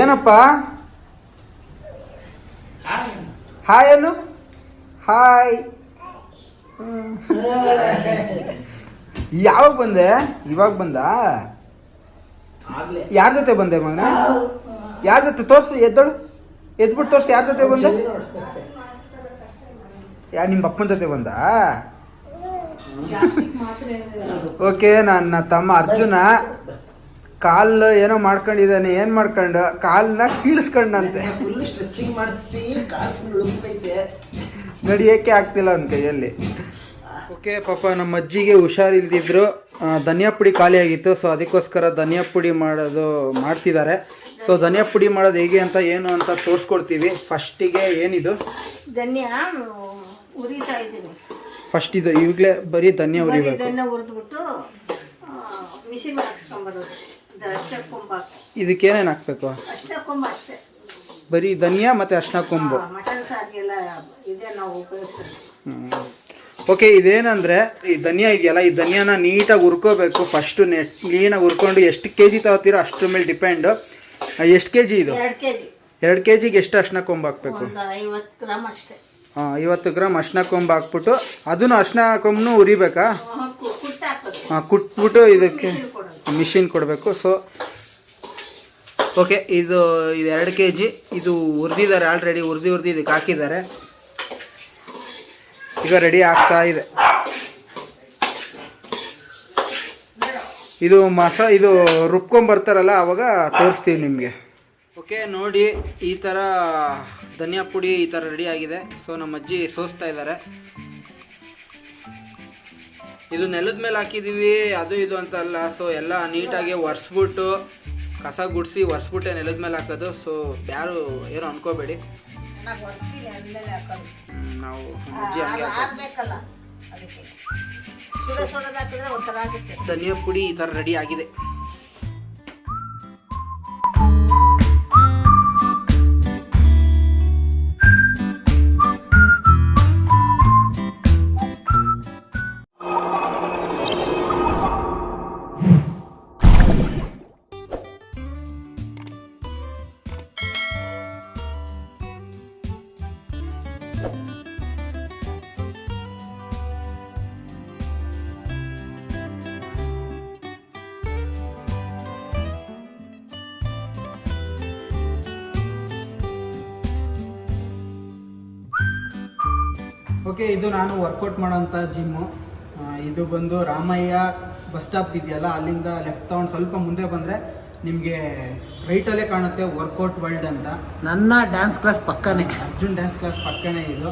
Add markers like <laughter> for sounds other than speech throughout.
ಏನಪ್ಪ? ಹಾಯ್ ಅನ್ನು? ಹಾಯ್ ಯಾವಾಗ ಬಂದೆ? ಇವಾಗ ಬಂದ? ಯಾರ ಜೊತೆ ಬಂದೆ ಮಗನ? ಯಾರ ಜೊತೆ? ತೋರ್ಸು ಎದ್ದೋಳು. ಎದ್ಬಿಟ್ಟು ತೋರ್ಸು ಯಾರ ಜೊತೆ ಬಂದೆ? ಯಾ ನಿಮ್ಮ ಅಪ್ಪನ ಜೊತೆ ಬಂದ? ಓಕೆ ನನ್ನ ತಮ್ಮ ಅರ್ಜುನ. ಕಾಲು ಏನೋ ಮಾಡ್ಕೊಂಡಿದ್ದಾನೆ ಏನ್ ಮಾಡ್ಕೊಂಡು? ಕಾಲ್ನ ಕೀಳಿಸ್ಕೊಂಡಂತೆ. ಫುಲ್ ಸ್ಟ್ರೆಚಿಂಗ್ ಮಾಡಿಸಿ ಕಾಲ್ ಫುಲ್ ಉಳುಕೈತೆ ನಡಿಯಕ್ಕೆ ಆಗ್ತಿಲ್ಲ ಅವನ ಕೈಯಲ್ಲಿ. ಓಕೆ ಪಾಪ ನಮ್ಮ ಅಜ್ಜಿಗೆ ಹುಷಾರಿಲ್ದಿದ್ರು ಧನಿಯಾ ಪುಡಿ ಖಾಲಿ ಆಗಿತ್ತು ಸೊ ಅದಕ್ಕೋಸ್ಕರ ಧನಿಯಾ ಪುಡಿ ಮಾಡೋದು ಮಾಡ್ತಿದ್ದಾರೆ. ಸೊ ಧನಿಯಾ ಪುಡಿ ಮಾಡೋದು ಹೇಗೆ ಅಂತ ಏನು ಅಂತ ತೋರಿಸ್ಕೊಡ್ತೀವಿ. ಫಸ್ಟಿಗೆ ಏನಿದು? ಧನ್ಯ ಉರಿತಾ ಇದ್ದೀನಿ. ಫಸ್ಟ್ ಇದು ಈಗಲೇ ಬರೀ ಧನಿಯಾ ಉರಿಬೇಕು. ಧನ್ಯ ಹುರಿದ್ಬಿಟ್ಟು ಮಿಷಿನ್ ಹಾಕ್ಸ್ಕೊಂಬರೋದು. ಅಷ್ಟೇ ಕೊಂಬ ಇದಕ್ಕೇನೇನು ಹಾಕ್ಬೇಕು? ಅಷ್ಟೇ ಕೊಂಬ ಅಷ್ಟೇ. ಬರೀ ಧನಿಯಾ ಮತ್ತು ಅರ್ಶಿನ ಕೊಂಬು. ಮಟನ್ ಸಾರಿಗೆಲ್ಲ ಇದೇ ನಾವು ಉಪಯೋಗಿಸೋದು ಓಕೆ ಇದೇನಂದ್ರೆ ಈ ಧನಿಯಾ ಇದೆಯಲ್ಲ ಈ ಧನಿಯಾನ ನೀಟಾಗಿ ಹುರ್ಕೋಬೇಕು ಫಸ್ಟು ನೆಟ್ ಕ್ಲೀನಾಗಿ ಹುರ್ಕೊಂಡು ಎಷ್ಟು ಕೆ ಜಿ ತಗೋತೀರೋ ಅಷ್ಟ್ರ ಮೇಲೆ ಡಿಪೆಂಡು ಎಷ್ಟು ಕೆ ಜಿ ಇದು? ಎರಡು ಕೆ ಜಿ ಎರಡು ಕೆ ಜಿಗೆ ಎಷ್ಟು ಅಷ್ಟ ಕೊಂಬು ಹಾಕ್ಬೇಕು? ಒಂದು ಐವತ್ತು ಗ್ರಾಮ್ ಅಷ್ಟೇ. ಹಾಂ ಐವತ್ತು ಗ್ರಾಮ್ ಅಷ್ಟ ಕೊಂಬು ಹಾಕ್ಬಿಟ್ಟು ಅದನ್ನು ಅರ್ಶಿನ ಕೊಂಬನ್ನು ಉರಿಬೇಕಾ ಕುಟ್ಬಿಟ್ಟು ಇದಕ್ಕೆ ಮಿಷಿನ್ ಕೊಡಬೇಕು. ಸೊ ಓಕೆ ಇದು ಇದು ಎರಡು ಕೆ ಜಿ ಇದು ಹುರಿದಿದ್ದಾರೆ ಆಲ್ರೆಡಿ ಹುರಿದು ಹುರಿದು ಇದಕ್ಕೆ ಹಾಕಿದ್ದಾರೆ. ಈಗ ರೆಡಿ ಆಗ್ತಾ ಇದೆ. ಇದು ಮಸ, ಇದು ರುಬ್ಕೊಂಬರ್ತಾರಲ್ಲ ಅವಾಗ ತೋರಿಸ್ತೀವಿ ನಿಮಗೆ. ಓಕೆ ನೋಡಿ, ಈ ಥರ ಧನಿಯಾ ಪುಡಿ ಈ ಥರ ರೆಡಿ ಆಗಿದೆ. ಸೊ ನಮ್ಮ ಅಜ್ಜಿ ಸೋಸ್ತಾ ಇದ್ದಾರೆ. ಇದು ನೆಲದ ಮೇಲೆ ಹಾಕಿದೀವಿ ಅದು ಇದು ಅಂತ ಅಲ್ಲ. ಸೊ ಎಲ್ಲ ನೀಟಾಗಿ ಒರೆಸ್ಬಿಟ್ಟು ಕಸ ಗುಡಿಸಿ ಒರೆಸ್ಬಿಟ್ಟೆ ನೆಲದ ಮೇಲೆ ಹಾಕೋದು. ಸೊ ಯಾರು ಏನು ಅನ್ಕೋಬೇಡಿ. ನಾವು ಧನಿಯಾ ಪುಡಿ ಈ ಥರ ರೆಡಿ ಆಗಿದೆ. ಓಕೆ ಇದು ನಾನು ವರ್ಕೌಟ್ ಮಾಡೋಂಥ ಜಿಮ್ಮು ಇದು ಬಂದು ರಾಮಯ್ಯ ಬಸ್ ಸ್ಟಾಪ್ ಇದೆಯಲ್ಲ, ಅಲ್ಲಿಂದ ಲೆಫ್ಟ್ ತೊಗೊಂಡು ಸ್ವಲ್ಪ ಮುಂದೆ ಬಂದರೆ ನಿಮಗೆ ರೈಟಲ್ಲೇ ಕಾಣುತ್ತೆ ವರ್ಕೌಟ್ ವರ್ಲ್ಡ್ ಅಂತ. ನನ್ನ ಡ್ಯಾನ್ಸ್ ಕ್ಲಾಸ್ ಪಕ್ಕನೇ. ಅರ್ಜುನ್ ಡ್ಯಾನ್ಸ್ ಕ್ಲಾಸ್ ಪಕ್ಕನೇ ಇದು.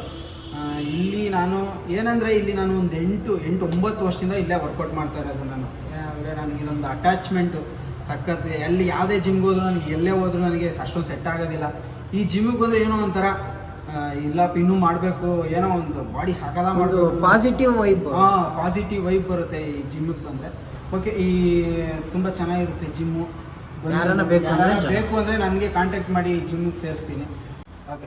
ಇಲ್ಲಿ ನಾನು ಏನಂದರೆ ಇಲ್ಲಿ ನಾನು ಒಂದು ಎಂಟು ಎಂಟು ಒಂಬತ್ತು ವರ್ಷದಿಂದ ಇಲ್ಲೇ ವರ್ಕೌಟ್ ಮಾಡ್ತಾ ಇರೋದು ನಾನು. ಅಂದರೆ ನನಗೆ ಇದೊಂದು ಅಟ್ಯಾಚ್ಮೆಂಟು ಸಖತ್. ಎಲ್ಲಿ ಯಾವುದೇ ಜಿಮ್ಗೆ ಹೋದ್ರು ನನಗೆ ಎಲ್ಲೇ ಹೋದ್ರು ನನಗೆ ಅಷ್ಟೊಂದು ಸೆಟ್ ಆಗೋದಿಲ್ಲ. ಈ ಜಿಮ್ಮಿಗೆ ಬಂದರೆ ಏನೋ ಒಂಥರ ಇಲ್ಲ ಇನ್ನೂ ಮಾಡಬೇಕು ಏನೋ ಒಂದು ಬಾಡಿ ಸಕಲ ಮಾಡೋದು ಪಾಸಿಟಿವ್ ವೈಬ್ ಹಾಂ ಪಾಸಿಟಿವ್ ವೈಬ್ ಬರುತ್ತೆ ಈ ಜಿಮ್ಮಿಗೆ ಬಂದರೆ. ಓಕೆ ಈ ತುಂಬ ಚೆನ್ನಾಗಿರುತ್ತೆ ಜಿಮ್ಮು ಯಾರನ್ನ ಬೇಕು ಅಂದ್ರೆ. ಬೇಕು ಅಂದರೆ ನನಗೆ ಕಾಂಟ್ಯಾಕ್ಟ್ ಮಾಡಿ ಜಿಮ್ಮಿಗೆ ಸೇರಿಸ್ತೀನಿ ಓಕೆ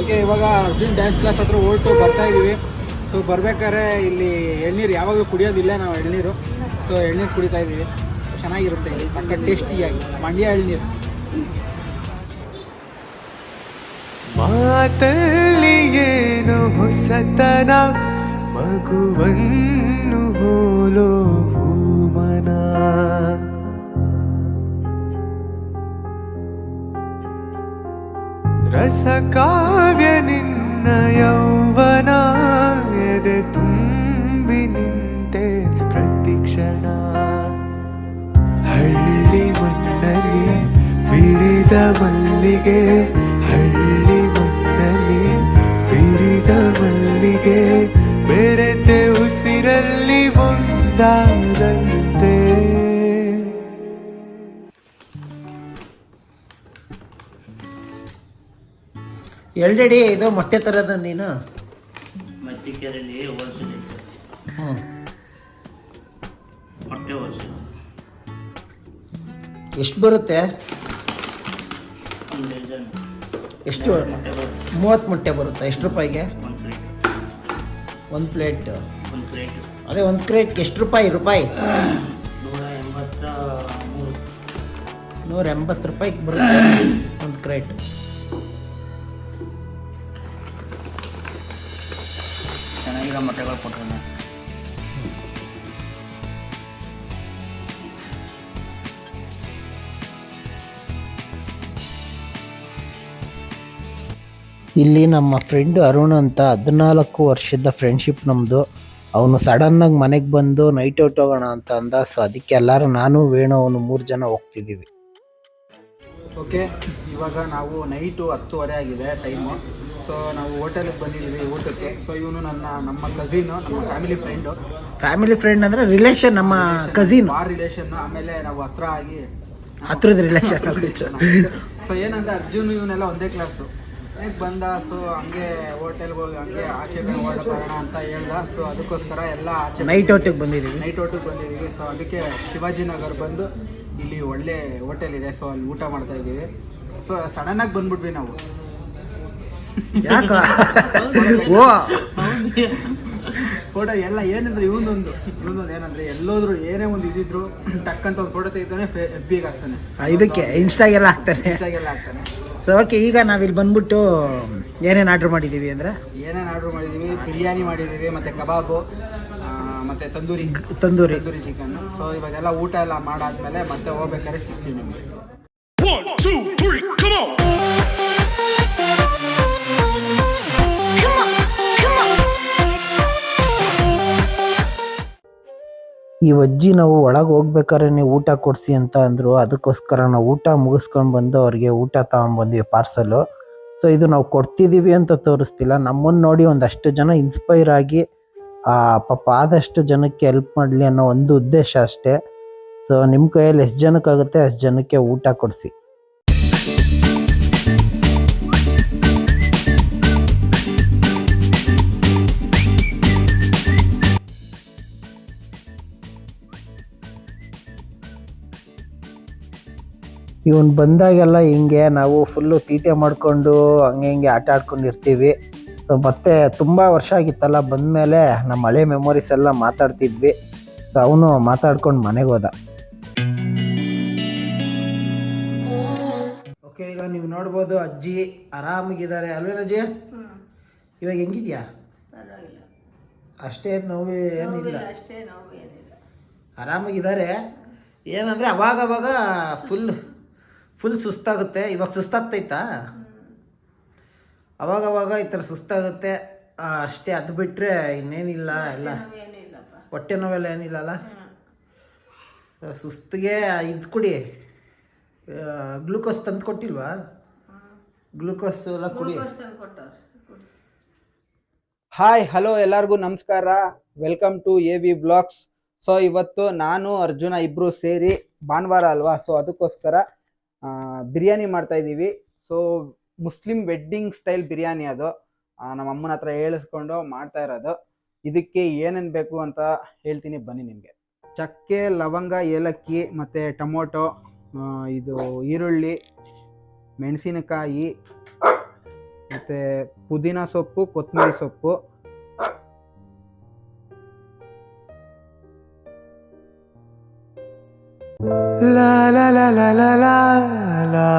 ಓಕೆ, ಇವಾಗ ಅರ್ಜುನ್ ಡ್ಯಾನ್ಸ್ ಕ್ಲಾಸ್ ಹತ್ರ ಹೊರಟು, ಬರ್ತಾ ಇದ್ದೀವಿ ಸೊ ಬರ್ಬೇಕಾದ್ರೆ ಇಲ್ಲಿ ಎಳ್ನೀರು ಯಾವಾಗಲೂ ಕುಡಿಯೋದಿಲ್ಲ ನಾವು ಎಳ್ನೀರು. ಸೊ ಎಳ್ನೀರು ಕುಡಿತಾ ಇದ್ದೀವಿ ಚೆನ್ನಾಗಿರುತ್ತೆ ಇಲ್ಲಿ ಸಕ್ಕ ಟೇಸ್ಟಿಯಾಗಿ ಮಂಡ್ಯ ಎಳ್ನೀರು. ಮಾತಲ್ಲಿ ಏನು ಹೊಸತನ, ಮಗುವನ್ನು ಹೋಲೋ ಹೂಮನ. ಹೊಸ ಕಾವ್ಯ ನಿನ್ನ ಯೌವನ ಎದೆ ತುಂಬಿ ನಿಂತೆ ಪ್ರತಿಕ್ಷಣ ಹಳ್ಳಿ ಮಣ್ಣಲ್ಲಿ ಬಿರಿದ ಮಲ್ಲಿಗೆ ಎಲ್ರೆಡಿ ಇದು ಮೊಟ್ಟೆ ತರದ ನೀನು? ಮತ್ತಿಕೆರೆಯಲ್ಲಿ ಹೋಲ್ಸೇಲ್ ಐತೆ. ಹ್ಞೂ ಮೊಟ್ಟೆ ಹೋಲ್ಸೇಲ್. ಎಷ್ಟು ಬರುತ್ತೆ? ಒಂದು ಡಜನ್. ಎಷ್ಟು? ಮೊಟ್ಟೆ ಬರುತ್ತೆ. ಮೂವತ್ತು ಮೊಟ್ಟೆ ಬರುತ್ತೆ. ಎಷ್ಟು ರೂಪಾಯಿಗೆ? ಒಂದು ಪ್ಲೇಟ್. ಒಂದು ಪ್ಲೇಟ್. ಒಂದು ಪ್ಲೇಟ್. ಅದೇ ಒಂದು ಕ್ರೇಟ್ ಎಷ್ಟು ರೂಪಾಯಿ? ರೂಪಾಯಿ? ನೂರ ಎಂಬತ್ತ ಮೂರು. ನೂರ ಎಂಬತ್ತು ರೂಪಾಯಿಗೆ ಬರುತ್ತೆ ಒಂದು ಕ್ರೇಟ್ ಮೊಟ್ಟೆಗಳು ಕೊಟ್ಟರು ಇಲ್ಲಿ ನಮ್ಮ ಫ್ರೆಂಡ್ ಅರುಣ್ ಅಂತ ಹದಿನಾಲ್ಕು ವರ್ಷದ ಫ್ರೆಂಡ್ಶಿಪ್ ನಮ್ಮದು ಅವನು ಸಡನ್ನಾಗಿ ಮನೆಗೆ ಬಂದು ನೈಟ್ ಔಟ್ ಹೋಗೋಣ ಅಂತ ಅಂದ. ಸೊ ಅದಕ್ಕೆ ಎಲ್ಲರೂ ನಾನು ವೇಣು ಅವನು ಮೂರು ಜನ ಹೋಗ್ತಿದ್ದೀವಿ. ಓಕೆ ಇವಾಗ ನಾವು ನೈಟು ಹತ್ತುವರೆ ಆಗಿದೆ ಟೈಮು ಸೊ ನಾವು ಹೋಟೆಲ್ಗೆ ಬಂದಿದ್ದೀವಿ ಊಟಕ್ಕೆ. ಸೊ ಇವನು ನನ್ನ ನಮ್ಮ ಕಸಿನು ನಮ್ಮ ಫ್ಯಾಮಿಲಿ ಫ್ರೆಂಡು ಫ್ಯಾಮಿಲಿ ಫ್ರೆಂಡ್ ಅಂದರೆ ರಿಲೇಷನ್ ನಮ್ಮ ಕಸಿನ್ ಆ ರಿಲೇಷನ್ ಆಮೇಲೆ ನಾವು ಹತ್ರ ಆಗಿ ಹತ್ರದ ರಿಲೇಷನ್ ಸೊ ಏನಂದ್ರೆ ಅರ್ಜುನ್ ಇವನೆಲ್ಲ ಒಂದೇ ಕ್ಲಾಸು ಬಂದ ಸೊ ಹಂಗೆ ಹೋಟೆಲ್ಗೆ ಹೋಗಿ ಹಂಗೆ ಆಚೆ ಬರೋಣ ಅಂತ ಹೇಳ್ದ. ಸೊ ಅದಕ್ಕೋಸ್ಕರ ಎಲ್ಲ ಆಚೆ ನೈಟ್ ಔಟಿಗೆ ಬಂದಿದ್ದೀವಿ ನೈಟ್ ಔಟಿಗೆ ಬಂದಿದ್ದೀವಿ. ಸೊ ಅದಕ್ಕೆ ಶಿವಾಜಿನಗರ್ ಬಂದು ಇಲ್ಲಿ ಒಳ್ಳೆ ಹೋಟೆಲ್ ಇದೆ. ಸೊ ಅಲ್ಲಿ ಊಟ ಮಾಡ್ತಾ ಇದ್ದೀವಿ. ಸೊ ಸಡನ್ನಾಗಿ ಬಂದ್ಬಿಟ್ವಿ ನಾವು. ಯಾಕ? ಓ ಫೋಟೋ ಎಲ್ಲ ಏನಂದ್ರೆ ಇವನೊಂದು ಇವನೊಂದು ಏನಂದ್ರೆ ಎಲ್ಲೋದ್ರು ಏನೇ ಒಂದು ಇದಿದ್ರು ಟಕ್ಕಂತ ಒಂದು ಫೋಟೋ ತೆಗಿತಾನೆ ಎಫ್ ಬಿಗೆ ಹಾಕ್ತಾನೆ. ಇದಕ್ಕೆ ಇನ್ಸ್ಟಾಗೆಲ್ಲ ಹಾಕ್ತಾನೆ. ಇನ್ಸ್ಟಾಗೆಲ್ಲ ಹಾಕ್ತಾನೆ. ಸೊ ಓಕೆ ಈಗ ನಾವಿಲ್ಲಿ ಬಂದ್ಬಿಟ್ಟು ಏನೇನು ಆರ್ಡ್ರ್ ಮಾಡಿದ್ದೀವಿ ಅಂದರೆ? ಏನೇನು ಆರ್ಡ್ರ್ ಮಾಡಿದ್ದೀವಿ ಬಿರಿಯಾನಿ ಮಾಡಿದ್ದೀವಿ ಮತ್ತೆ ಕಬಾಬು ಮತ್ತು ಮತ್ತೆ ತಂದೂರಿ. ತಂದೂರಿ. ತಂದೂರಿ ಚಿಕನ್ನು ಸೊ ಇವಾಗೆಲ್ಲ ಊಟ ಎಲ್ಲ ಮಾಡಾದ್ಮೇಲೆ ಮತ್ತೆ ಹೋಗ್ಬೇಕಾದ್ರೆ ಸಿಗ್ತೀವಿ ನಿಮಗೆ. ಈ ಅಜ್ಜಿ ನಾವು ಒಳಗೆ ಹೋಗ್ಬೇಕಾದ್ರೆ ನೀವು ಊಟ ಕೊಡಿಸಿ ಅಂತ ಅಂದರು. ಅದಕ್ಕೋಸ್ಕರ ನಾವು ಊಟ ಮುಗಿಸ್ಕೊಂಡು ಬಂದು ಅವ್ರಿಗೆ ಊಟ ತಗೊಂಬಂದ್ವಿ ಪಾರ್ಸಲು. ಸೊ, ಇದು ನಾವು ಕೊಡ್ತಿದ್ದೀವಿ ಅಂತ ತೋರಿಸ್ತಿಲ್ಲ. ನಮ್ಮನ್ನು ನೋಡಿ ಒಂದಷ್ಟು ಜನ ಇನ್ಸ್ಪೈರ್ ಆಗಿ ಪಾಪ ಆದಷ್ಟು ಜನಕ್ಕೆ ಹೆಲ್ಪ್ ಮಾಡಲಿ ಅನ್ನೋ ಒಂದು ಉದ್ದೇಶ ಅಷ್ಟೇ. ಸೊ ನಿಮ್ಮ ಕೈಯಲ್ಲಿ ಎಷ್ಟು ಜನಕ್ಕಾಗುತ್ತೆ ಅಷ್ಟು ಜನಕ್ಕೆ ಊಟ ಕೊಡಿಸಿ. ಇವನು ಬಂದಾಗೆಲ್ಲ ಹಿಂಗೆ ನಾವು ಫುಲ್ಲು ತೀಟೆ ಮಾಡಿಕೊಂಡು ಹಂಗೆ ಹಿಂಗೆ ಆಟ ಆಡ್ಕೊಂಡಿರ್ತೀವಿ. ಸೊ ಮತ್ತೆ ತುಂಬ ವರ್ಷ ಆಗಿತ್ತಲ್ಲ ಬಂದಮೇಲೆ ನಮ್ಮ ಹಳೆ ಮೆಮೊರೀಸ್ ಎಲ್ಲ ಮಾತಾಡ್ತಿದ್ವಿ. ಸೊ ಅವನು ಮಾತಾಡ್ಕೊಂಡು ಮನೆಗೆ ಹೋದ. ಓಕೆ ಈಗ ನೀವು ನೋಡ್ಬೋದು ಅಜ್ಜಿ ಆರಾಮಾಗಿದ್ದಾರೆ. ಅಲ್ವೇನ ಅಜ್ಜಿ? ಇವಾಗ ಹೆಂಗಿದ್ಯಾ? ಅಷ್ಟೇ ನೋವು ಏನಿಲ್ಲ. ಅಷ್ಟೇ ನೋವು ಏನಿಲ್ಲ. ಆರಾಮಾಗಿದ್ದಾರೆ? ಏನಂದರೆ ಅವಾಗ ಅವಾಗ ಫುಲ್ ಫುಲ್ ಸುಸ್ತಾಗುತ್ತೆ ಇವಾಗ ಸುಸ್ತಾಗ್ತೈತಾ? ಅವಾಗ ಅವಾಗ ಈ ಥರ ಸುಸ್ತಾಗುತ್ತೆ ಅಷ್ಟೇ ಅದು ಬಿಟ್ಟರೆ ಇನ್ನೇನಿಲ್ಲ ಎಲ್ಲ. ಹೊಟ್ಟೆ ನೋವೆಲ್ಲ ಏನಿಲ್ಲಲ್ಲ? ಅಲ್ಲ ಸುಸ್ತಿಗೆ ಇದು ಕುಡಿ. ಗ್ಲೂಕೋಸ್ ತಂದು ಕೊಟ್ಟಿಲ್ವಾ? ಗ್ಲೂಕೋಸ್ ಎಲ್ಲ ಕುಡಿ. ಹಾಯ್ ಹಲೋ ಎಲ್ಲರಿಗೂ ನಮಸ್ಕಾರ. Welcome to A V blogs. So ಇವತ್ತು ನಾನು ಅರ್ಜುನ ಇಬ್ರು ಸೇರಿ ಭಾನುವಾರ ಅಲ್ವಾ? ಸೊ ಅದಕ್ಕೋಸ್ಕರ ಬಿರಿಯಾನಿ ಮಾಡ್ತಾ ಇದ್ದೀವಿ. So Muslim wedding style biryani ಅದು. ನಮ್ಮ ಅಮ್ಮನ ಹತ್ರ ಹೇಳಿಸ್ಕೊಂಡು ಮಾಡ್ತಾ ಇರೋದು. ಇದಕ್ಕೆ ಏನೇನು ಬೇಕು ಅಂತ ಹೇಳ್ತೀನಿ ಬನ್ನಿ ನಿಮಗೆ. ಚಕ್ಕೆ, ಲವಂಗ, ಏಲಕ್ಕಿ ಮತ್ತು ಟೊಮೊಟೊ ಇದು ಈರುಳ್ಳಿ, ಮೆಣಸಿನಕಾಯಿ, ಮತ್ತು ಪುದೀನ ಸೊಪ್ಪು ಕೊತ್ತಂಬರಿ ಸೊಪ್ಪು. La la la la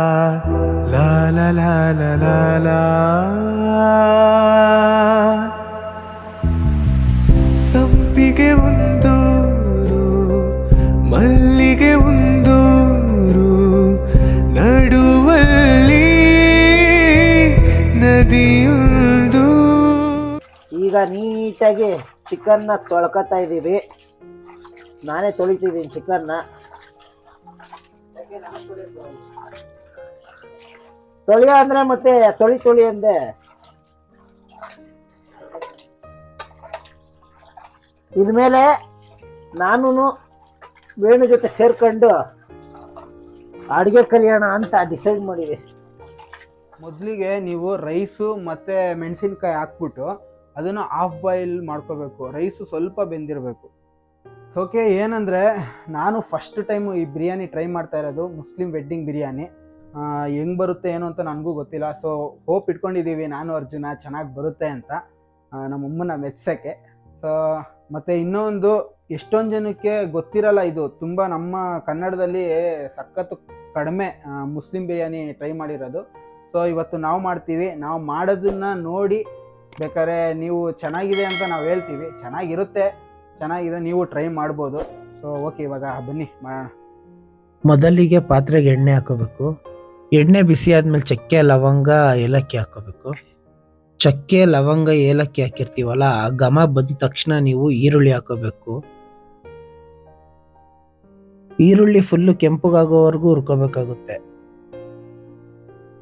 la la la la la la ಸಂಪಿಗೆ ಒಂದೂರು, ಮಲ್ಲಿಗೆ ಒಂದೂರು, ನಡುವಲ್ಲಿ ನದಿಯೊಂದು ಈಗ ನೀಟಾಗಿ ಚಿಕನ್ನ ತೊಳ್ಕೊತಾ ಇದ್ದೀವಿ. ನಾನೇ ತೊಳಿತಿದ್ದೀನಿ ಚಿಕನ್ನ. ತೊಳೆಯ ಅಂದ್ರೆ ಮತ್ತೆ ತೊಳಿ ತೊಳಿ ಅಂದೆ. ಇನ್ಮೇಲೆ ನಾನು ವೇಣು ಜೊತೆ ಸೇರ್ಕೊಂಡು ಅಡುಗೆ ಕಲಿಯೋಣ ಅಂತ ಡಿಸೈಡ್ ಮಾಡಿದೆ. ಮೊದಲಿಗೆ ನೀವು ರೈಸು ಮತ್ತು ಮೆಣಸಿನ್ಕಾಯಿ ಹಾಕ್ಬಿಟ್ಟು ಅದನ್ನು ಹಾಫ್ ಬಾಯ್ಲ್ ಮಾಡ್ಕೋಬೇಕು. ರೈಸು ಸ್ವಲ್ಪ ಬೆಂದಿರಬೇಕು. ಓಕೆ ಏನಂದರೆ, ನಾನು ಫಸ್ಟ್ ಟೈಮು ಈ ಬಿರಿಯಾನಿ ಟ್ರೈ ಮಾಡ್ತಾ ಇರೋದು ಮುಸ್ಲಿಂ ವೆಡ್ಡಿಂಗ್ ಬಿರಿಯಾನಿ. ಹೆಂಗೆ ಬರುತ್ತೆ, ಏನು ಅಂತ ನನಗೂ ಗೊತ್ತಿಲ್ಲ. ಸೊ ಹೋಪ್ ಇಟ್ಕೊಂಡಿದ್ದೀವಿ ನಾನು, ಅರ್ಜುನ, ಚೆನ್ನಾಗಿ ಬರುತ್ತೆ ಅಂತ. ನಮ್ಮಮ್ಮನ ಮೆಚ್ಚೋಕ್ಕೆ ಸೊ ಮತ್ತು ಇನ್ನೊಂದು, ಎಷ್ಟೊಂದು ಜನಕ್ಕೆ ಗೊತ್ತಿರಲ್ಲ ಇದು. ತುಂಬ ನಮ್ಮ ಕನ್ನಡದಲ್ಲಿ ಸಖತ್ತು ಕಡಿಮೆ ಮುಸ್ಲಿಂ ಬಿರಿಯಾನಿ ಟ್ರೈ ಮಾಡಿರೋದು. ಸೊ ಇವತ್ತು ನಾವು ಮಾಡ್ತೀವಿ. ನಾವು ಮಾಡೋದನ್ನ ನೋಡಿ ಬೇಕಾದ್ರೆ ನೀವು ಚೆನ್ನಾಗಿದೆ ಅಂತ ನಾವು ಹೇಳ್ತೀವಿ. ಚೆನ್ನಾಗಿರುತ್ತೆ. ಚೆನ್ನಾಗಿದೆ, ನೀವು ಟ್ರೈ ಮಾಡ್ಬೋದು. ಸೊ ಓಕೆ ಇವಾಗ ಬನ್ನಿ ಮಾಡೋಣ ಮೊದಲಿಗೆ ಪಾತ್ರೆಗೆ ಎಣ್ಣೆ ಹಾಕೋಬೇಕು. ಎಣ್ಣೆ ಬಿಸಿ ಆದಮೇಲೆ ಚಕ್ಕೆ, ಲವಂಗ, ಏಲಕ್ಕಿ ಹಾಕೋಬೇಕು. ಚಕ್ಕೆ, ಲವಂಗ, ಏಲಕ್ಕಿ ಹಾಕಿರ್ತೀವಲ್ಲ, ಆ ಘಮ ಬಂದ ತಕ್ಷಣ ನೀವು ಈರುಳ್ಳಿ ಹಾಕೋಬೇಕು. ಈರುಳ್ಳಿ ಫುಲ್ಲು ಕೆಂಪಗಾಗೋವರೆಗೂ ಹುರ್ಕೋಬೇಕಾಗುತ್ತೆ.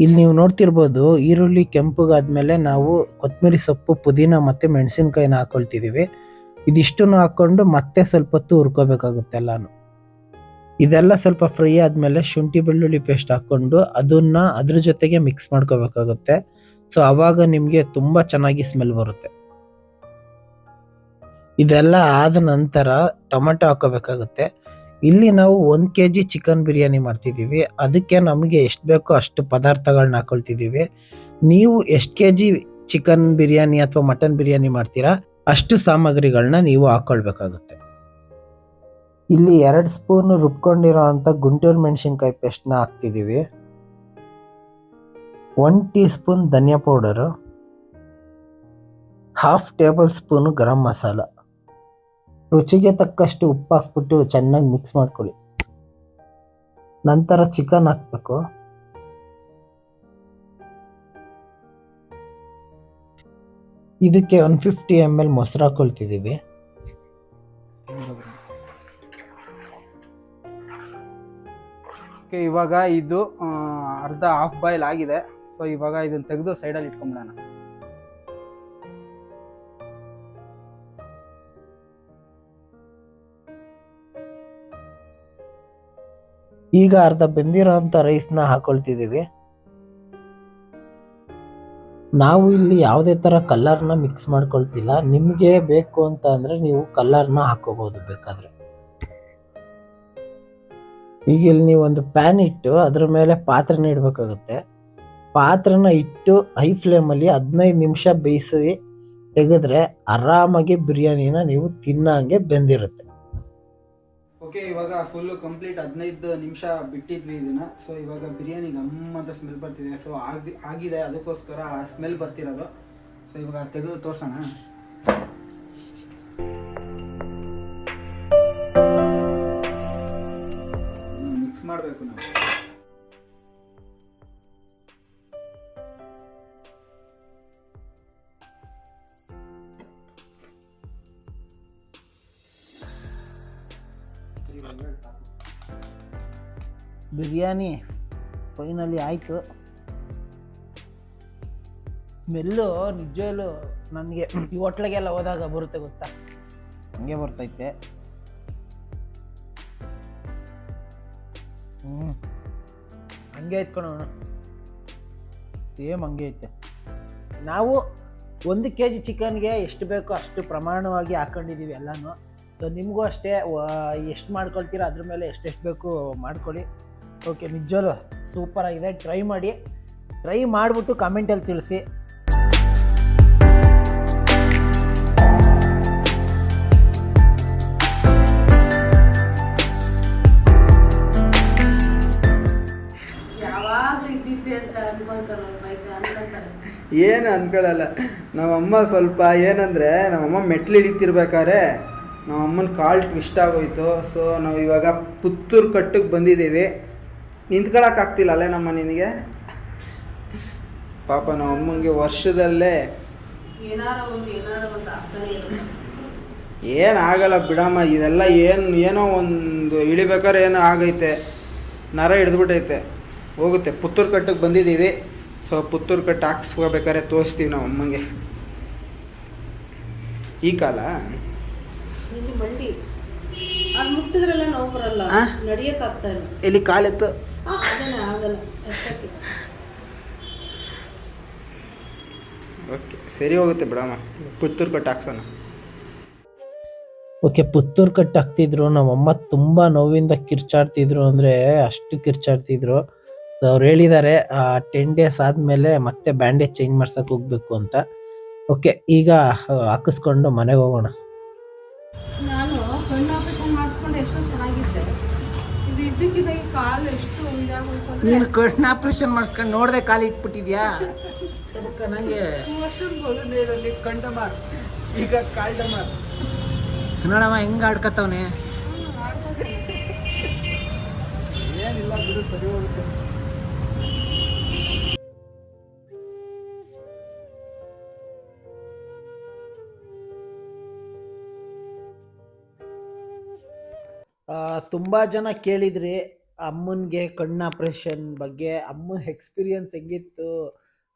ಇಲ್ಲಿ ನೀವು ನೋಡ್ತಿರ್ಬೋದು, ಈರುಳ್ಳಿ ಕೆಂಪಗಾದ್ಮೇಲೆ ನಾವು ಕೊತ್ತಂಬರಿ ಸೊಪ್ಪು, ಪುದೀನ ಮತ್ತು ಮೆಣಸಿನ್ಕಾಯಿನ ಹಾಕೊಳ್ತಿದೀವಿ ಇದಿಷ್ಟನ್ನು ಹಾಕೊಂಡು ಮತ್ತೆ ಸ್ವಲ್ಪ ಹೊತ್ತು ಹುರ್ಕೋಬೇಕಾಗುತ್ತೆ ಎಲ್ಲಾನು. ಇದೆಲ್ಲ ಸ್ವಲ್ಪ ಫ್ರೈ ಆದಮೇಲೆ ಶುಂಠಿ ಬೆಳ್ಳುಳ್ಳಿ ಪೇಸ್ಟ್ ಹಾಕ್ಕೊಂಡು ಅದನ್ನ ಅದ್ರ ಜೊತೆಗೆ ಮಿಕ್ಸ್ ಮಾಡ್ಕೋಬೇಕಾಗುತ್ತೆ. ಸೊ ಅವಾಗ ನಿಮಗೆ ತುಂಬ ಚೆನ್ನಾಗಿ ಸ್ಮೆಲ್ ಬರುತ್ತೆ. ಇದೆಲ್ಲ ಆದ ನಂತರ ಟೊಮೆಟೊ ಹಾಕೋಬೇಕಾಗುತ್ತೆ. ಇಲ್ಲಿ ನಾವು ಒಂದು ಕೆ ಜಿ ಚಿಕನ್ ಬಿರಿಯಾನಿ ಮಾಡ್ತಿದ್ದೀವಿ. ಅದಕ್ಕೆ ನಮಗೆ ಎಷ್ಟು ಬೇಕೋ ಅಷ್ಟು ಪದಾರ್ಥಗಳನ್ನ ಹಾಕೊಳ್ತಿದ್ದೀವಿ. ನೀವು ಎಷ್ಟು ಕೆ ಜಿ ಚಿಕನ್ ಬಿರಿಯಾನಿ ಅಥವಾ ಮಟನ್ ಬಿರಿಯಾನಿ ಮಾಡ್ತೀರಾ? ಅಷ್ಟು ಸಾಮಗ್ರಿಗಳನ್ನ ನೀವು ಹಾಕ್ಕೊಳ್ಬೇಕಾಗುತ್ತೆ ಇಲ್ಲಿ ಎರಡು ಸ್ಪೂನ್ ರುಬ್ಕೊಂಡಿರೋ ಅಂತ ಗುಂಟೂರು ಮೆಣಸಿನ್ಕಾಯಿ ಪೇಸ್ಟ್ನ ಹಾಕ್ತಿದ್ದೀವಿ. ಒನ್ ಟೀ ಸ್ಪೂನ್ ಧನಿಯಾ powder. Half tablespoon garam masala. ರುಚಿಗೆ ತಕ್ಕಷ್ಟು ಉಪ್ಪು ಹಾಕ್ಬಿಟ್ಟು ಚೆನ್ನಾಗಿ ಮಿಕ್ಸ್ ಮಾಡ್ಕೊಳ್ಳಿ. ನಂತರ ಚಿಕನ್ ಹಾಕ್ಬೇಕು. ಇದಕ್ಕೆ ಒನ್ ಫಿಫ್ಟಿ ಎಂ ಎಲ್ ಮೊಸರು ಹಾಕೊಳ್ತಿದ್ದೀವಿ. ಓಕೆ ಇವಾಗ ಇದು ಅರ್ಧ ಹಾಫ್ ಬಾಯ್ಲ್ ಆಗಿದೆ. ಸೊ ಇವಾಗ ಇದನ್ನ ತೆಗೆದು ಸೈಡಲ್ಲಿ ಇಟ್ಕೊಂಬಿಡೋಣ. ಈಗ ಅರ್ಧ ಬೆಂದಿರೋ ಅಂತ ರೈಸ್ನ ಹಾಕೊಳ್ತಿದ್ದೀವಿ. ನಾವು ಇಲ್ಲಿ ಯಾವುದೇ ಥರ ಕಲ್ಲರ್ನ ಮಿಕ್ಸ್ ಮಾಡ್ಕೊಳ್ತಿಲ್ಲ. ನಿಮಗೆ ಬೇಕು ಅಂತ ಅಂದರೆ ನೀವು ಕಲ್ಲರ್ನ ಹಾಕೋಬೋದು ಬೇಕಾದರೆ. ಈಗ ಇಲ್ಲಿ ನೀವು ಒಂದು ಪ್ಯಾನ್ ಇಟ್ಟು ಅದ್ರ ಮೇಲೆ ಪಾತ್ರೆನ ಇಡಬೇಕಾಗುತ್ತೆ. ಪಾತ್ರೆನ ಇಟ್ಟು ಹೈ ಫ್ಲೇಮಲ್ಲಿ ಹದಿನೈದು ನಿಮಿಷ ಬೇಯಿಸಿ ತೆಗೆದ್ರೆ ಆರಾಮಾಗಿ ಬಿರಿಯಾನಿನ ನೀವು ತಿನ್ನಂಗೆ ಬೆಂದಿರುತ್ತೆ. ಓಕೆ ಇವಾಗ ಫುಲ್ಲು ಕಂಪ್ಲೀಟ್ ಹದಿನೈದು ನಿಮಿಷ ಬಿಟ್ಟಿದ್ವಿ ಇದನ್ನ. ಸೊ ಇವಾಗ ಬಿರಿಯಾನಿ ಗಮ್ಮಂತ ಸ್ಮೆಲ್ ಬರ್ತಿದೆ. ಸೊ ಆಗಿ, ಆಗಿದೆ. ಅದಕ್ಕೋಸ್ಕರ ಸ್ಮೆಲ್ ಬರ್ತಿರೋದು. ಸೊ ಇವಾಗ ತೆಗೆದು ತೋರ್ಸೋಣ. ಬಿರಿಯಾನಿ ಫೈನಲಿ ಆಯಿತು. ಸ್ಮೆಲ್ಲು ನಿಜವಲ್ಲೂ ನನಗೆ ಈ ಹೋಟ್ಲಿಗೆಲ್ಲ ಹೋದಾಗ ಬರುತ್ತೆ ಗೊತ್ತಾ? ಹಂಗೆ ಬರ್ತೈತೆ. ಹ್ಞೂ ಹಂಗೆ ಐತ್ಕೊಳೋಣ ಸೇಮ್ ಹಂಗೆ ಐತೆ. ನಾವು ಒಂದು ಕೆ ಜಿ ಚಿಕನ್ಗೆ ಎಷ್ಟು ಬೇಕೋ ಅಷ್ಟು ಪ್ರಮಾಣವಾಗಿ ಹಾಕೊಂಡಿದ್ದೀವಿ ಎಲ್ಲನೂ. ಸೊ ನಿಮಗೂ ಅಷ್ಟೇ ಎಷ್ಟು ಮಾಡ್ಕೊಳ್ತೀರೋ ಅದ್ರ ಮೇಲೆ ಎಷ್ಟೆಷ್ಟು ಬೇಕು ಮಾಡ್ಕೊಳ್ಳಿ. ಓಕೆ ನಿಜವಲ್ಲೂ ಸೂಪರ್ ಆಗಿದೆ. ಟ್ರೈ ಮಾಡಿ. ಟ್ರೈ ಮಾಡಿಬಿಟ್ಟು ಕಮೆಂಟಲ್ಲಿ ತಿಳಿಸಿ. ಏನು ಅನ್ಕೊಳ್ಳಲ್ಲ. ನಮ್ಮಮ್ಮ ಸ್ವಲ್ಪ ಏನಂದರೆ ನಮ್ಮಮ್ಮ ಮೆಟ್ಲು ಇಳಿತಿರ್ಬೇಕಾದ್ರೆ ನಮ್ಮಮ್ಮನ ಕಾಲ್ ಟ್ವಿಸ್ಟ್ ಆಗೋಯ್ತು. ಸೊ ನಾವು ಇವಾಗ ಪುತ್ತೂರು ಕಟ್ಟಕ್ಕೆ ಬಂದಿದ್ದೀವಿ. ನಿಂತ್ಕೊಳಕ್ಕಾಗ್ತಿಲ್ಲ ಅಲ್ಲೇ ನಮ್ಮ ನಿನಗೆ ಪಾಪ ನಮ್ಮ ಅಮ್ಮಂಗೆ ವರ್ಷದಲ್ಲೇ. ಏನಾರ ಒಂದು ಏನಾರ ಒಂದು ಆಗ್ತಾನೆ ಏನು ಆಗಲ್ಲ ಬಿಡಮ್ಮ ಇದೆಲ್ಲ ಏನು ಏನೋ ಒಂದು ಇಳಿಬೇಕಾದ್ರೆ ಏನೋ ಆಗೈತೆ. ನರ ಹಿಡಿದ್ಬಿಟ್ಟೈತೆ ಹೋಗುತ್ತೆ. ಪುತ್ತೂರು ಕಟ್ಟಕ್ಕೆ ಬಂದಿದ್ದೀವಿ. ಸೊ ಪುತ್ತೂರು ಕಟ್ಟು ಹಾಕ್ಸ್ಕೋಬೇಕಾದ್ರೆ ತೋರಿಸ್ತೀವಿ ನಾವು ಅಮ್ಮಂಗೆ. ಈ ಕಾಲ? ಮುಟ್ಟಿದ್ರೆಲ್ಲ ನೋವು ಬರಲ್ಲ. ಆ? ನಡಿಯಕ್ ಆಗ್ತಾ ಇಲ್ಲ. ಎಲ್ಲಿ ಕಾಲೆತ್ತು? ಆ, ಅದನ್ನ ಆಗಲ್ಲ. ಓಕೆ ಸರಿ ಹೋಗುತ್ತೆ ಬಿಡಮ್ಮ. ಪುತ್ತೂರು ಕಟ್ ಹಾಕ್ಸೋಣ. ಓಕೆ ಪುತ್ತೂರು ಕಟ್ ಹಾಕ್ತಿದ್ರು. ನಮ್ಮಮ್ಮ ತುಂಬ ನೋವಿಂದ ಕಿರ್ಚಾಡ್ತಿದ್ರು ಅಂದರೆ ಅಷ್ಟು ಕಿರ್ಚಾಡ್ತಿದ್ರು. ಸೊ ಅವ್ರು ಹೇಳಿದ್ದಾರೆ ಟೆನ್ ಡೇಸ್ ಆದಮೇಲೆ ಮತ್ತೆ ಬ್ಯಾಂಡೇಜ್ ಚೇಂಜ್ ಮಾಡ್ಸಕ್ಕೆ ಹೋಗ್ಬೇಕು ಅಂತ. ಓಕೆ ಈಗ ಆ, ಹಾಕಿಸ್ಕೊಂಡು ಮನೆಗೆ ಹೋಗೋಣ. ನೀನು ಕೃಷ್ಣ ಆಪರೇಷನ್ ಮಾಡಿಸ್ಕೊಂಡು ನೋಡ್ದೆ ಕಾಲು ಇಟ್ಬಿಟ್ಟಿದ್ಯಾ? ನನಗೆ ಕಂಡಮಾರ್ ಈಗ ಕಾಲ್ಡಮಾರ್ ನೋಡಮ್ಮ ಹೆಂಗೆ ಆಡ್ಕತ್ತವನೆ? ಏನಿಲ್ಲ ಬಿಡು ಸರಿ ಹೋಗುತ್ತೆ. ತುಂಬ ಜನ ಕೇಳಿದ್ರಿ ಅಮ್ಮನಿಗೆ ಕಣ್ಣು ಆಪ್ರೇಷನ್ ಬಗ್ಗೆ ಅಮ್ಮನ ಎಕ್ಸ್ಪೀರಿಯನ್ಸ್ ಹೆಂಗಿತ್ತು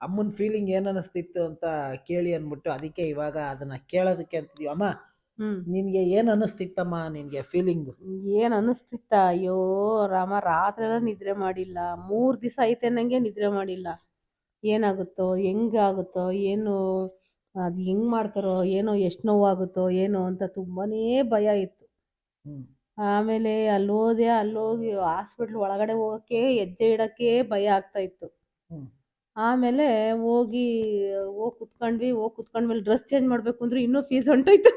ಅಮ್ಮನ ಫೀಲಿಂಗ್ ಏನು ಅನಿಸ್ತಿತ್ತು ಅಂತ ಕೇಳಿ ಅಂದ್ಬಿಟ್ಟು ಅದಕ್ಕೆ ಇವಾಗ ಅದನ್ನ ಕೇಳೋದಕ್ಕೆ ಅಂತಿದೀವಿ. ಅಮ್ಮ ನಿನಗೆ ಏನು ಅನಿಸ್ತಿತ್ತಮ್ಮ ನಿನಗೆ ಫೀಲಿಂಗು ಏನ್ ಅನಿಸ್ತಿತ್ತ? ಅಯ್ಯೋ ರಾಮ ರಾತ್ರಿ ನಿದ್ರೆ ಮಾಡಿಲ್ಲ. ಮೂರ್ ದಿವಸ ಐತೆ ನಂಗೆ ನಿದ್ರೆ ಮಾಡಿಲ್ಲ. ಏನಾಗುತ್ತೋ ಹೆಂಗಾಗುತ್ತೋ ಏನು ಅದು ಹೆಂಗ್ ಮಾಡ್ತಾರೋ ಏನೋ ಎಷ್ಟು ನೋವಾಗುತ್ತೋ ಏನೋ ಅಂತ ತುಂಬಾನೇ ಭಯ ಇತ್ತು. ಆಮೇಲೆ ಅಲ್ಲಿ ಹೋದೆ ಅಲ್ಲೋಗಿ ಹಾಸ್ಪಿಟ್ಲ್ ಒಳಗಡೆ ಹೋಗಕ್ಕೆ ಹೆಜ್ಜೆ ಇಡಕ್ಕೆ ಭಯ ಆಗ್ತಾ ಇತ್ತು. ಆಮೇಲೆ ಹೋಗಿ ಹೋಗಿ ಕುತ್ಕೊಂಡ್ವಿ ಹೋಗಿ ಕುತ್ಕೊಂಡ್ಮೇಲೆ ಡ್ರೆಸ್ ಚೇಂಜ್ ಮಾಡ್ಬೇಕು ಅಂದ್ರೆ ಇನ್ನೂ ಫೀಸ್ ಹೊಂಟೋಯ್ತು.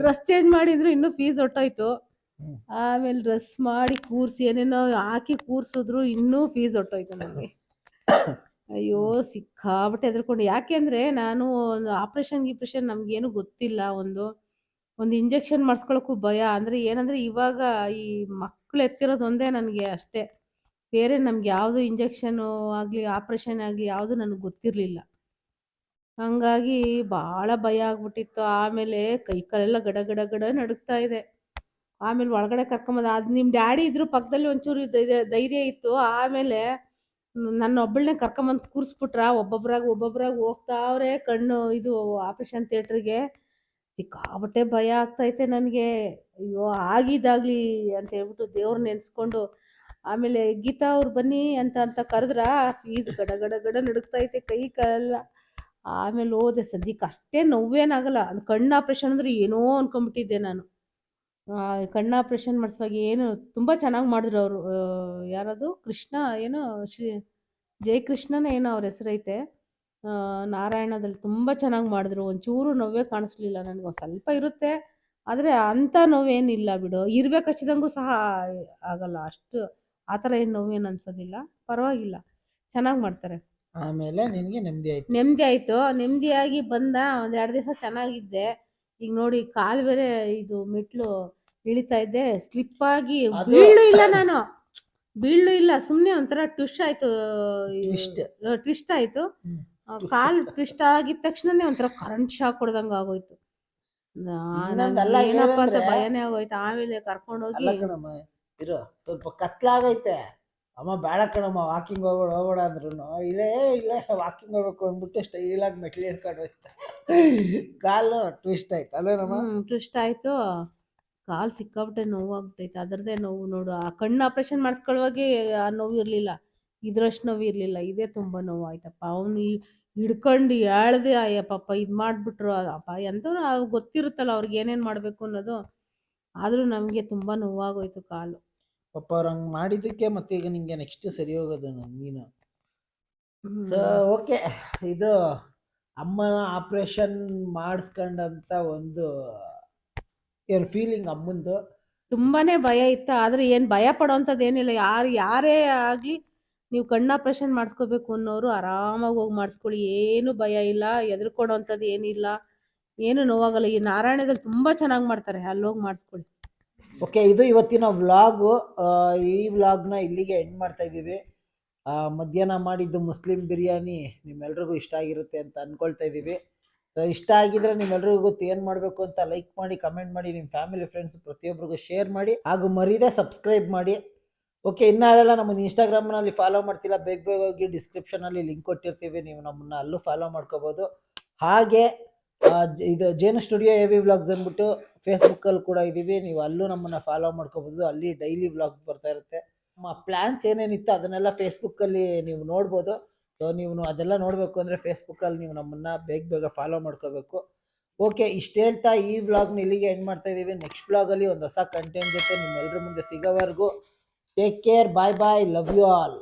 ಡ್ರೆಸ್ ಚೇಂಜ್ ಮಾಡಿದ್ರು ಇನ್ನೂ ಫೀಸ್ ಹೊಟ್ಟೋಯ್ತು. ಆಮೇಲೆ ಡ್ರೆಸ್ ಮಾಡಿ ಕೂರ್ಸಿ ಏನೇನೋ ಹಾಕಿ ಕೂರ್ಸಿದ್ರು ಇನ್ನೂ ಫೀಸ್ ಹೊಟ್ಟೋಯ್ತು ನನಗೆ ಅಯ್ಯೋ ಸಿಕ್ಕಾಬಿಟ್ಟೆ ಹೆದರ್ಕೊಂಡು. ಯಾಕೆಂದ್ರೆ ನಾನು ಒಂದು ಆಪ್ರೇಷನ್ ಗೀಪ್ರೇಷನ್ ನಮ್ಗೇನು ಗೊತ್ತಿಲ್ಲ ಒಂದು. ಒಂದು ಇಂಜೆಕ್ಷನ್ ಮಾಡಿಸ್ಕೊಳಕ್ಕೂ ಭಯ. ಅಂದರೆ ಏನಂದರೆ ಇವಾಗ ಈ ಮಕ್ಕಳು ಎತ್ತಿರೋದು ಒಂದೇ ನನಗೆ ಅಷ್ಟೇ. ಬೇರೆ ನಮ್ಗೆ ಯಾವುದು ಇಂಜೆಕ್ಷನು ಆಗಲಿ ಆಪ್ರೇಷನ್ ಆಗಲಿ ಯಾವುದು ನನಗೆ ಗೊತ್ತಿರಲಿಲ್ಲ. ಹಂಗಾಗಿ ಭಾಳ ಭಯ ಆಗ್ಬಿಟ್ಟಿತ್ತು. ಆಮೇಲೆ ಕೈ ಕಾಲೆಲ್ಲ ಗಡ ಗಡ ಗಡ ನಡುಗ್ತಾ ಇದೆ. ಆಮೇಲೆ ಒಳಗಡೆ ಕರ್ಕೊಂಬಂದ ಅದು ನಿಮ್ಮ ಡ್ಯಾಡಿ ಇದ್ರು ಪಕ್ಕದಲ್ಲಿ ಒಂಚೂರು ಧೈರ್ಯ ಇತ್ತು. ಆಮೇಲೆ ನನ್ನ ಒಬ್ಬಳನ್ನೇ ಕರ್ಕೊಂಬಂದು ಕೂರಿಸ್ಬಿಟ್ರ. ಒಬ್ಬೊಬ್ರಾಗ ಒಬ್ಬೊಬ್ರಾಗ ಹೋಗ್ತಾವ್ರೆ ಕಣ್ಣು ಇದು ಆಪ್ರೇಷನ್ ಥಿಯೇಟ್ರಿಗೆ ಸಿಕ್ಕಾಬಟ್ಟೆ ಭಯ ಆಗ್ತೈತೆ ನನಗೆ. ಅಯ್ಯೋ, ಆಗಿದ್ದಾಗಲಿ ಅಂತ ಹೇಳ್ಬಿಟ್ಟು ದೇವ್ರು ನೆನೆಸ್ಕೊಂಡು ಆಮೇಲೆ ಗೀತಾ ಅವ್ರು ಬನ್ನಿ ಅಂತ ಅಂತ ಕರೆದ್ರ ಫೀಸ್ ಗಡ ಗಡ ಗಡ ನಡುಗ್ತೈತೆ ಕೈ ಕಾಲೆಲ್ಲ. ಆಮೇಲೆ ಹೋದೆ ಸದ್ಯಕ್ಕೆ ಅಷ್ಟೇ ನೋವೇನಾಗಲ್ಲ. ಅದು ಕಣ್ಣು ಆಪ್ರೇಷನ್ ಅಂದ್ರೆ ಏನೋ ಅನ್ಕೊಂಡ್ಬಿಟ್ಟಿದ್ದೆ ನಾನು. ಕಣ್ಣು ಆಪ್ರೇಷನ್ ಮಾಡಿಸುವಾಗ ಏನು ತುಂಬ ಚೆನ್ನಾಗಿ ಮಾಡಿದ್ರು ಅವರು. ಯಾರದು? ಕೃಷ್ಣ, ಏನೋ ಶ್ರೀ ಜಯಕೃಷ್ಣನ ಏನೋ ಅವ್ರ ಹೆಸರೈತೆ. ನಾರಾಯಣದಲ್ಲಿ ತುಂಬ ಚೆನ್ನಾಗಿ ಮಾಡಿದ್ರು. ಒಂಚೂರು ನೋವೇ ಕಾಣಿಸ್ಲಿಲ್ಲ ನನಗೆ. ಒಂದು ಸ್ವಲ್ಪ ಇರುತ್ತೆ ಆದರೆ ಅಂಥ ನೋವೇನಿಲ್ಲ ಬಿಡು. ಇರ್ಬೇಕು ಹಚ್ಚಿದಂಗೂ ಸಹ ಆಗಲ್ಲ. ಅಷ್ಟು ಆ ಥರ ಏನು ನೋವೇನು ಅನ್ಸೋದಿಲ್ಲ. ಪರವಾಗಿಲ್ಲ. ಚೆನ್ನಾಗಿ ಮಾಡ್ತಾರೆ. ಆಮೇಲೆ ನಿನಗೆ ನೆಮ್ಮದಿ ಆಯ್ತು. ನೆಮ್ಮದಿ ಆಯಿತು. ನೆಮ್ಮದಿಯಾಗಿ ಬಂದ ಒಂದು ಎರಡು ದಿವಸ ಚೆನ್ನಾಗಿದ್ದೆ. ಈಗ ನೋಡಿ ಕಾಲು ಬೇರೆ ಇದು ಮೆಟ್ಲು ಇಳಿತಾ ಇದ್ದೆ. ಸ್ಲಿಪ್ ಆಗಿ ಬೀಳು ಇಲ್ಲ ನಾನು. ಬೀಳು ಇಲ್ಲ. ಸುಮ್ಮನೆ ಒಂಥರ ಟ್ವಿಸ್ಟ್ ಆಯ್ತು. ಟ್ವಿಸ್ಟ್. ಆಯ್ತು. <laughs> ಕಾಲು ಟ್ವಿಸ್ಟ್ ಆಗಿದ ತಕ್ಷಣನೇ ಒಂಥರ ಕರೆಂಟ್ ಶಾಕ್ ಹೊಡೆದಂಗ ಆಗೋಯ್ತು. ಏನಪ್ಪ ಅಂತ ಭಯನೇ ಆಗೋಯ್ತು. ಆಮೇಲೆ ಕರ್ಕೊಂಡೋಗಿ ಅಲ್ಲ ಕಣಮ್ಮ ಇರು ಸ್ವಲ್ಪ ಕತ್ಲಾಗೈತೆ. ಅಮ್ಮ ಬೇಡ ಕಣಮ್ಮ ವಾಕಿಂಗ್ ಹೋಗ್ಬೇಡ ಹೋಗ್ಬೇಡ ಅಂದ್ರು ಇಲ್ಲೇ ಇಲ್ಲೇ ವಾಕಿಂಗ್ ಹೋಗ್ಬೇಕು ಅಂದ್ಬಿಟ್ಟು ಸ್ಟೈಲಾಗಿ ಮೆಟ್ಲಿ ಹಿಡ್ಕೊಂಡು ಹೋಯ್ತಾ. ಕಾಲು ಟ್ವಿಸ್ಟ್ ಆಯ್ತು ಅಲ್ವೇನಮ್ಮ? ಟ್ವಿಸ್ಟ್ ಆಯ್ತು. ಕಾಲು ಸಿಕ್ಕಾಬಿಟ್ಟೆ ನೋವಾಗ್ಬಿಟ್ಟೈತೆ ಅದರದೇ ನೋವು ನೋಡು. ಆ ಕಣ್ಣು ಆಪ್ರೇಷನ್ ಮಾಡಿಸ್ಕೊಳ್ಳುವಾಗೆ ಆ ನೋವು ಇರಲಿಲ್ಲ. ಇದ್ರಷ್ಟು ನೋವು ಇರಲಿಲ್ಲ. ಇದೇ ತುಂಬ ನೋವು ಆಯ್ತಪ್ಪ. ಅವನು ಹಿಡ್ಕೊಂಡು ಹೇಳ್ದೆ ಅಯ್ಯ ಪಾಪ ಇದು ಮಾಡಿಬಿಟ್ರು ಅಪ್ಪ ಎಂಥವ್ರು ಗೊತ್ತಿರುತ್ತಲ್ಲ ಅವ್ರಿಗೆ ಏನೇನು ಮಾಡಬೇಕು ಅನ್ನೋದು. ಆದರೂ ನಮಗೆ ತುಂಬ ನೋವಾಗೋಯ್ತು ಕಾಲು. ಪಾಪ ಅವ್ರು ಹಂಗೆ ಮಾಡಿದ್ದಕ್ಕೆ ಮತ್ತೆ ಈಗ ನಿಂಗೆ ನೆಕ್ಸ್ಟ್ ಸರಿ ಹೋಗೋದು ನೀನು ಸೊ ಓಕೆ ಇದು ಅಮ್ಮನ ಆಪ್ರೇಷನ್ ಮಾಡಿಸ್ಕೊಂಡಂತ ಒಂದು ಏನು ಫೀಲಿಂಗ್ ಅಮ್ಮಂದು? ತುಂಬಾನೇ ಭಯ ಇತ್ತು ಆದ್ರೆ ಏನು ಭಯ ಪಡೋಂಥದ್ದು ಏನಿಲ್ಲ. ಯಾರು ಯಾರೇ ಆಗ್ಲಿ ನೀವು ಕಣ್ಣು ಆಪ್ರೇಷನ್ ಮಾಡಿಸ್ಕೋಬೇಕು ಅನ್ನೋರು ಆರಾಮಾಗಿ ಹೋಗಿ ಮಾಡಿಸ್ಕೊಳ್ಳಿ. ಏನು ಭಯ ಇಲ್ಲ, ಹೆದರ್ಕೊಡೋಂಥದ್ದು ಏನಿಲ್ಲ ಏನು ನೋವಾಗಲ್ಲ. ಈ ನಾರಾಯಣದಲ್ಲಿ ತುಂಬ ಚೆನ್ನಾಗಿ ಮಾಡ್ತಾರೆ. ಅಲ್ಲಿ ಹೋಗಿ ಮಾಡಿಸ್ಕೊಳ್ಳಿ. ಓಕೆ ಇದು ಇವತ್ತಿನ ವ್ಲಾಗು. ಈ ವ್ಲಾಗ್ನ ಇಲ್ಲಿಗೆ ಎಂಡ್ ಮಾಡ್ತಾ ಇದ್ದೀವಿ. ಮಧ್ಯಾಹ್ನ ಮಾಡಿದ್ದು ಮುಸ್ಲಿಂ ಬಿರಿಯಾನಿ ನಿಮ್ಮೆಲ್ರಿಗೂ ಇಷ್ಟ ಆಗಿರುತ್ತೆ ಅಂತ ಅಂದ್ಕೊಳ್ತಾ ಇದ್ದೀವಿ. ಸೊ ಇಷ್ಟ ಆಗಿದ್ರೆ ನಿಮ್ಮೆಲ್ರಿಗೂ ಗೊತ್ತು ಏನು ಮಾಡಬೇಕು ಅಂತ ಲೈಕ್ ಮಾಡಿ ಕಮೆಂಟ್ ಮಾಡಿ, ನಿಮ್ಮ ಫ್ಯಾಮಿಲಿ ಫ್ರೆಂಡ್ಸ್ ಪ್ರತಿಯೊಬ್ಬರಿಗೂ ಶೇರ್ ಮಾಡಿ. ಹಾಗೂ ಮರೀದೆ ಸಬ್ಸ್ಕ್ರೈಬ್ ಮಾಡಿ. ಓಕೆ ಇನ್ನಾರೆಲ್ಲ ನಮ್ಮ ನಮ್ಮನ್ನು ಇನ್ಸ್ಟಾಗ್ರಾಮ್ನಲ್ಲಿ ಫಾಲೋ ಮಾಡ್ತಿಲ್ಲ ಬೇಗ ಬೇಗ ಹೋಗಿ ಡಿಸ್ಕ್ರಿಪ್ಷನಲ್ಲಿ ಲಿಂಕ್ ಕೊಟ್ಟಿರ್ತೀವಿ, ನೀವು ನಮ್ಮನ್ನು ಅಲ್ಲೂ ಫಾಲೋ ಮಾಡ್ಕೋಬೋದು. ಹಾಗೆ ಇದು ಜೇನು ಸ್ಟುಡಿಯೋ ಎ ವಿ ವ್ಲಾಗ್ಸ್ ಅಂದ್ಬಿಟ್ಟು ಫೇಸ್ಬುಕ್ಕಲ್ಲಿ ಕೂಡ ಇದ್ದೀವಿ ನೀವು ಅಲ್ಲೂ ನಮ್ಮನ್ನು ಫಾಲೋ ಮಾಡ್ಕೋಬೋದು, ಅಲ್ಲಿ ಡೈಲಿ ವ್ಲಾಗ್ಸ್ ಬರ್ತಾ ಇರುತ್ತೆ. ನಮ್ಮ ಪ್ಲ್ಯಾನ್ಸ್ ಏನೇನಿತ್ತು ಅದನ್ನೆಲ್ಲ ಫೇಸ್ಬುಕ್ಕಲ್ಲಿ ನೀವು ನೋಡ್ಬೋದು. ಸೊ ನೀವು ಅದೆಲ್ಲ ನೋಡಬೇಕು ಅಂದರೆ ಫೇಸ್ಬುಕ್ಕಲ್ಲಿ ನೀವು ನಮ್ಮನ್ನು ಬೇಗ ಬೇಗ ಫಾಲೋ ಮಾಡ್ಕೋಬೇಕು. ಓಕೆ ಇಷ್ಟು ಹೇಳ್ತಾ ಈ ವ್ಲಾಗ್ನ ಇಲ್ಲಿಗೆ ಎಂಡ್ ಮಾಡ್ತಾ ಇದ್ದೀವಿ ನೆಕ್ಸ್ಟ್ ವ್ಲಾಗಲ್ಲಿ ಒಂದು ಹೊಸ ಕಂಟೆಂಟ್ ಜೊತೆ ನಿಮ್ಮೆಲ್ಲರ ಮುಂದೆ ಸಿಗೋವರೆಗೂ. Take care bye bye love you all